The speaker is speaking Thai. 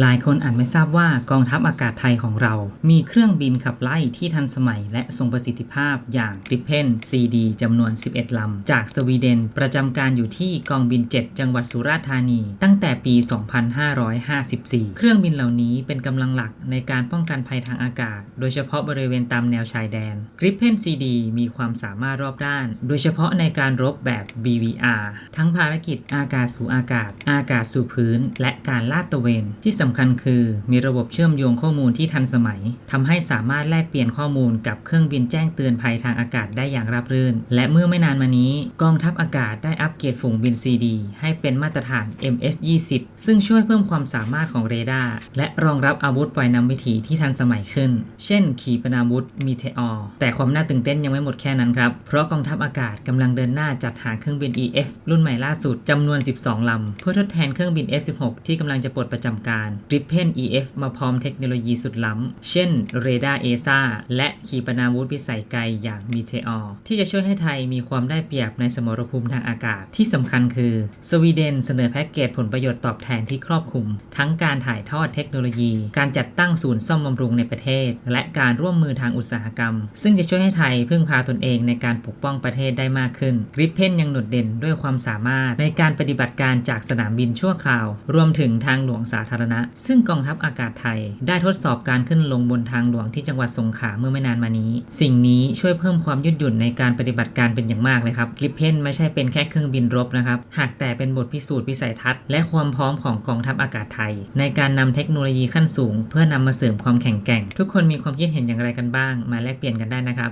หลายคนอาจไม่ทราบว่ากองทัพอากาศไทยของเรา มีเครื่องบินขับไล่ที่ทันสมัยและทรงประสิทธิภาพอย่าง Gripen CD จำนวน 11 ลำ จากสวีเดน ประจำการอยู่ที่กองบิน 7 จังหวัดสุราษฎร์ธานี ตั้งแต่ปี 2554 เครื่องบินเหล่านี้เป็นกำลังหลักในการป้องกันภัยทางอากาศ โดยเฉพาะบริเวณตามแนวชายแดน Gripen CD มีความสามารถรอบด้าน โดยเฉพาะในการรบแบบ BVR ทั้งภารกิจอากาศสู่อากาศ อากาศสู่พื้น และการลาดตระเวนที่สำคัญคือมีระบบเชื่อมโยงข้อมูลที่ทันสมัยทำให้สามารถแลกเปลี่ยนข้อมูลกับเครื่องบินแจ้งเตือนภัยทางอากาศได้อย่างราบรื่น และเมื่อไม่นานมานี้ กองทัพอากาศได้อัปเกรดฝูงบิน CD ให้เป็นมาตรฐาน MS-20 ซึ่งช่วยเพิ่มความสามารถของเรดาร์และรองรับอาวุธปล่อยนำวิถีที่ทันสมัยขึ้น เช่น ขีปนาวุธมีเทอร์แต่ความน่าตื่นเต้นยังไม่หมดแค่นั้นครับ เพราะกองทัพอากาศกำลังเดินหน้าจัดหาเครื่องบิน EF รุ่นใหม่ล่าสุดจำนวน 12 ลำ เพื่อทดแทนเครื่องบิน F-16 ที่กำลังจะปลดประจำการ Gripen EF มาพร้อมเทคโนโลยีสุดล้ำ เช่นเรดาร์เอซ่าและขีปนาวุธพิสัยไกลอย่างมีเทอร์ที่จะช่วยให้ไทยมีความได้เปรียบในสมรภูมิทางอากาศ ที่สำคัญคือ สวีเดนเสนอแพ็กเกจผลประโยชน์ตอบแทนที่ครอบคลุม ทั้งการถ่ายทอดเทคโนโลยี การจัดตั้งศูนย์ซ่อมบำรุงในประเทศ และการร่วมมือทางอุตสาหกรรม ซึ่งจะช่วยให้ไทยพึ่งพาตนเองในการปกป้องประเทศได้มากขึ้นกริปเพนยังโดดเด่นด้วยความสามารถในการปฏิบัติการจากสนามบินชั่วคราว รวมถึงทางหลวงสาธารณะซึ่งกองทัพอากาศไทย ได้ทดสอบการขึ้นลงบนทางหลวงที่จังหวัดสงขลาเมื่อไม่นานมานี้ สิ่งนี้ช่วยเพิ่มความยืดหยุ่นในการปฏิบัติการเป็นอย่างมากเลยครับกริปเพนไม่ใช่เป็นแค่เครื่องบินรบนะครับหากแต่เป็นบทพิสูจน์วิสัยทัศน์และความพร้อมของกองทัพอากาศไทย ในการนำเทคโนโลยีขั้นสูง เพื่อนำมาเสริมความแข็งแกร่ง ทุกคนมีความคิดเห็นอย่างไรกันบ้าง มาแลกเปลี่ยนกันได้นะครับ